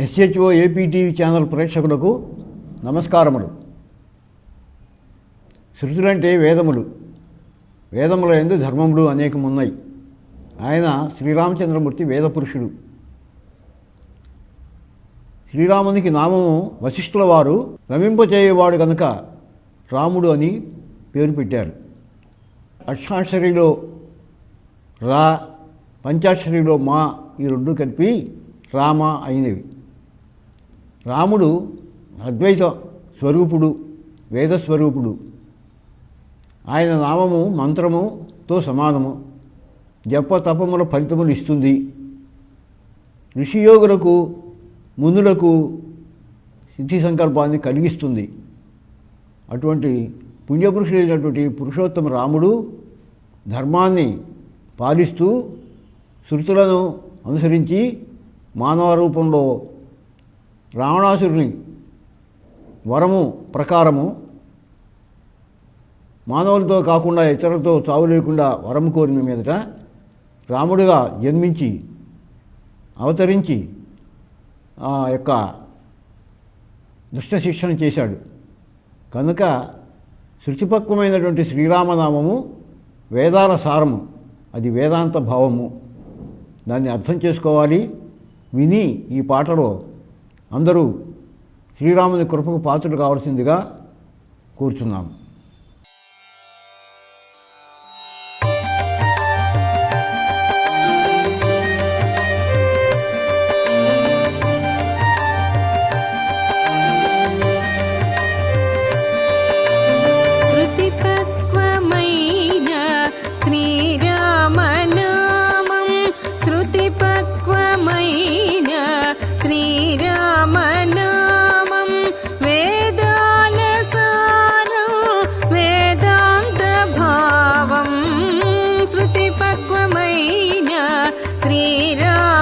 SHO APTV channel ప్రేక్షకులకు నమస్కారములు. శృతులంటే వేదములు. వేదముల ఎందు ధర్మములు అనేకమున్నాయి. ఆయన శ్రీరామచంద్రమూర్తి వేదపురుషుడు. శ్రీరామునికి నామము వశిష్ఠుల వారు రమింపచేయవాడు కనుక రాముడు అని పేరు పెట్టారు. అక్షాక్షరిలో రా పంచాక్షరిలో మా ఈ రెండు కలిపి రామ అయినవి. రాముడు అద్వైత స్వరూపుడు వేద స్వరూపుడు ఆయన నామము మంత్రముతో సమానము. జప తపముల ఫలితములు ఇస్తుంది. ఋషియోగులకు మునులకు సిద్ధి సంకల్పాన్ని కలిగిస్తుంది. అటువంటి పుణ్యపురుషుడైనటువంటి పురుషోత్తమ రాముడు ధర్మాన్ని పాలిస్తూ శృతులను అనుసరించి మానవ రూపంలో రావణాసురుని వరము ప్రకారము మానవులతో కాకుండా ఇతరులతో చావు లేకుండా వరం కోరిన మీదట రాముడిగా జన్మించి అవతరించి ఆ యొక్క దుష్ట శిక్షణ చేశాడు. కనుక శృతిపక్వమైనటువంటి శ్రీరామనామము వేదాల సారము. అది వేదాంత భావము. దాన్ని అర్థం చేసుకోవాలి. విని ఈ పాటలో అందరూ శ్రీరాముని కృపకు పాత్రలు కావాల్సిందిగా కూర్చున్నాము.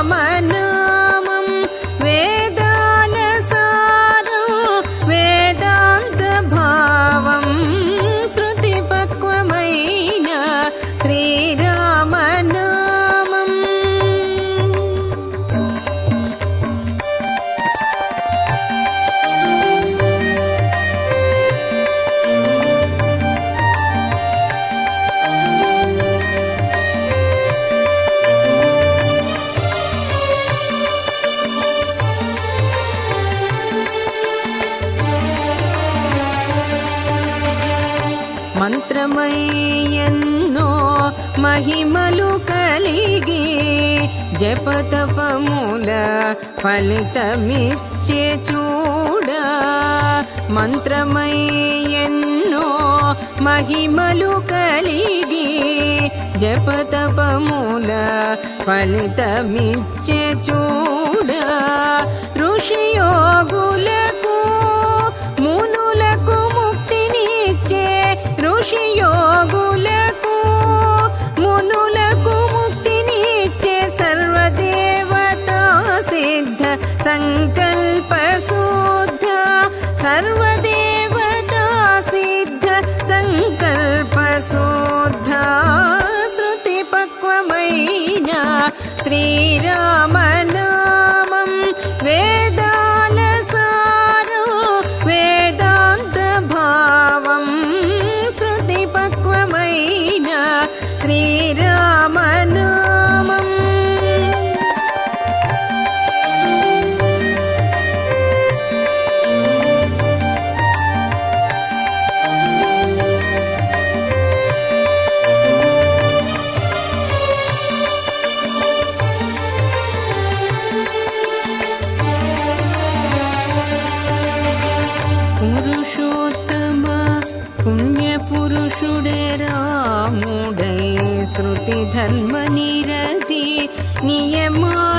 மன మంత్రమయ్యన్నో మహిమలు కలిగి జపతపముల ఫలితమిచ్చే చూడ. మంత్రమయ్యన్నో మహిమలు కలిగి జపతపముల ఫలితమిచ్చే చూడ. ఋషియోగులకు Stephanie. పుణ్యపురుషుడే రాముడై శృతి ధర్మ నిరతి నియమాల